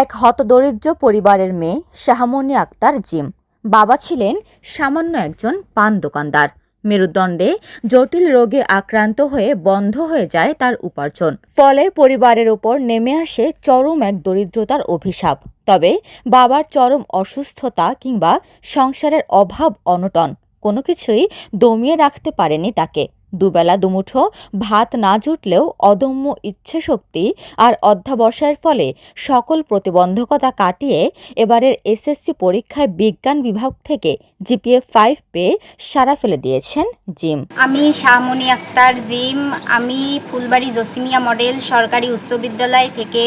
এক হতদরিদ্র পরিবারের মেয়ে শাহামনি আক্তার জিম। বাবা ছিলেন সামান্য একজন পান দোকানদার। মেরুদণ্ডে জটিল রোগে আক্রান্ত হয়ে বন্ধ হয়ে যায় তার উপার্জন। ফলে পরিবারের উপর নেমে আসে চরম এক দরিদ্রতার অভিশাপ। তবে বাবার চরম অসুস্থতা কিংবা সংসারের অভাব অনটন, কোনো কিছুই দমিয়ে রাখতে পারেনি তাকে। দুবেলা দুমুঠো, ভাত না জুটলেও অদম্য ইচ্ছেশক্তি আর অধ্যাবসায়ের ফলে সকল প্রতিবন্ধকতা কাটিয়ে এবারের এসএসসি পরীক্ষায় বিজ্ঞান বিভাগ থেকে জিপিএ ফাইভ পেয়ে সারা ফেলে দিয়েছেন জিম। আমি শাহমনি আক্তার, জিম। আমি ফুলবাড়ি জসিমিয়া মডেল সরকারি উচ্চ বিদ্যালয় থেকে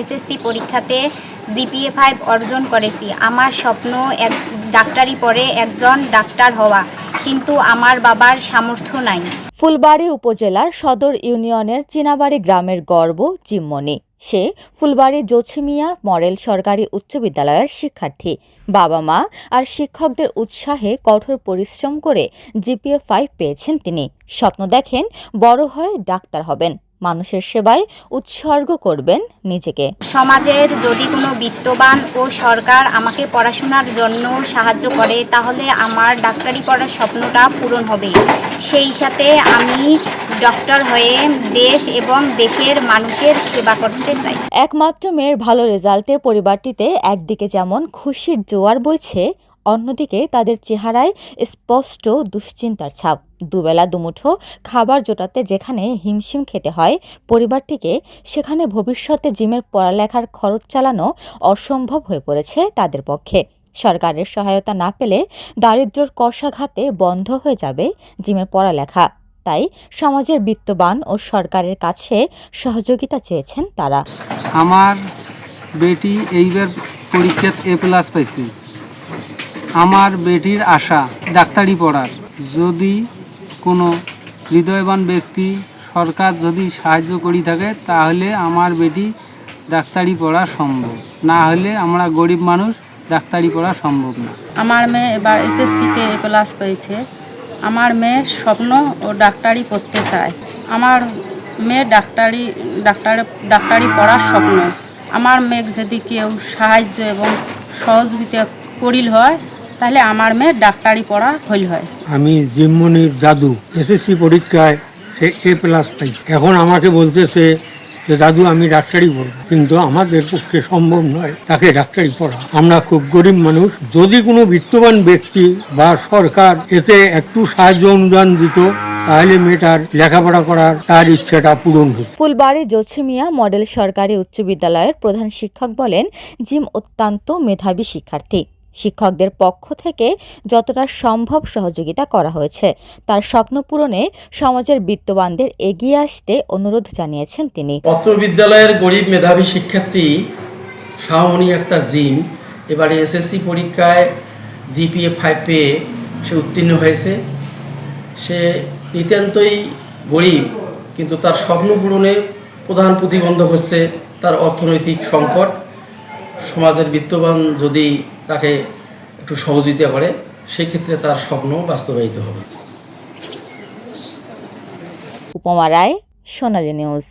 এসএসসি পরীক্ষাতে জিপিএ ফাইভ অর্জন করেছি। আমার স্বপ্ন এক ডাক্তারি পরে একজন ডাক্তার হওয়া। কিন্তু আমার বাবার সামর্থ্য নাই। ফুলবাড়ি উপজেলার সদর ইউনিয়নের চিনাবাড়ি গ্রামের গর্ব জিম্মনি সে ফুলবাড়ি জোছিমিয়া মডেল সরকারি উচ্চ বিদ্যালয়ের শিক্ষার্থী। বাবা মা আর শিক্ষকদের উৎসাহে কঠোর পরিশ্রম করে জিপিএ ফাইভ পেয়েছেন তিনি। স্বপ্ন দেখেন বড় হয়ে ডাক্তার হবেন। মানুষের সেবায় উৎসর্গ করবেন নিজেকে। সমাজের যদি কোনো বিত্তবান ও সরকার আমাকে পড়াশোনার জন্য সাহায্য করে তাহলে আমার ডাক্তারি পড়ার স্বপ্নটা পূরণ হবে। সেই সাথে আমি ডক্টর হয়ে দেশ এবং দেশের মানুষের সেবা করতে চাই। একমাত্র মেয়ের ভালো রেজাল্টে পরিবারটিতে একদিকে যেমন খুশির জোয়ার বইছে অন্যদিকে তাদের চেহারায় স্পষ্ট দুশ্চিন্তার ছাপ। দুবেলা দুমুঠো খাবার জোটাতে যেখানে হিমশিম খেতে হয়, পরিবারটিকে সেখানে ভবিষ্যতে জিমের পড়ালেখার খরচ চালানো অসম্ভব হয়ে পড়েছে তাদের পক্ষে। সরকারের সহায়তা না পেলে দারিদ্র্যর কষাঘাতে বন্ধ হয়ে যাবে জিমের পড়ালেখা। তাই সমাজের বিত্তবান ও সরকারের কাছে সহযোগিতা চেয়েছেন তারা। আমার বেটি এইবার পরীক্ষাত এ প্লাস পাইছে। আমার বেটির আশা ডাক্তারি পড়ার। যদি কোনো হৃদয়বান ব্যক্তি সরকার যদি সাহায্য করি থাকে, তাহলে আমার বেটি ডাক্তারি পড়া সম্ভব। না হলে আমরা গরিব মানুষ ডাক্তারি পড়া সম্ভব না। আমার মেয়ে এবার এসএসসিতে এ প্লাস পেয়েছে। আমার মেয়ের স্বপ্ন ও ডাক্তারি করতে চায়। আমার মেয়ে ডাক্তারি, ডাক্তার, ডাক্তারি পড়ার স্বপ্ন। আমার মেয়ে যদি কেউ সাহায্য এবং সহযোগিতা করিল হয় তাহলে আমার মেয়ে ডাক্তারি পড়া হইল হয়। আমি জিম্মনির জাদু এসএসসি পরীক্ষায় সে এ প্লাস পাই এখন আমাকে বলতেছে যে দাদু আমি ডাক্তারি পড়ব। কিন্তু আমাদের পক্ষে সম্ভব নয় তাকে ডাক্তারি পড়া। আমরা খুব গরিব মানুষ। যদি কোনো বিত্তবান ব্যক্তি বা সরকার এতে একটু সাহায্য অনুদান দিত তাহলে মেয়েটার লেখাপড়া করার তার ইচ্ছাটা পূরণ হতো। ফুলবাড়ি জোছিমিয়া মডেল সরকারি উচ্চ বিদ্যালয়ের প্রধান শিক্ষক বলেন জিম অত্যন্ত মেধাবী শিক্ষার্থী। শিক্ষকদের পক্ষ থেকে যতটা সম্ভব সহযোগিতা করা হয়েছে। তার স্বপ্ন পূরণে সমাজের বিত্তবানদের এগিয়ে আসতে অনুরোধ জানিয়েছেন তিনি। অত্র বিদ্যালয়ের গরিব মেধাবী শিক্ষার্থী শাহমণি আক্তার জিম এবারে এসএসসি পরীক্ষায় জিপিএ ফাইভ পেয়ে সে উত্তীর্ণ হয়েছে। সে নিতান্তই গরিব, কিন্তু তার স্বপ্ন পূরণে প্রধান প্রতিবন্ধক হচ্ছে তার অর্থনৈতিক সংকট। সমাজের বিত্তবান যদি তাকে একটু সহযোগিতা করে, সেক্ষেত্রে তার স্বপ্ন বাস্তবায়িত হবে। উপমা রায়, সোনালী নিউজ।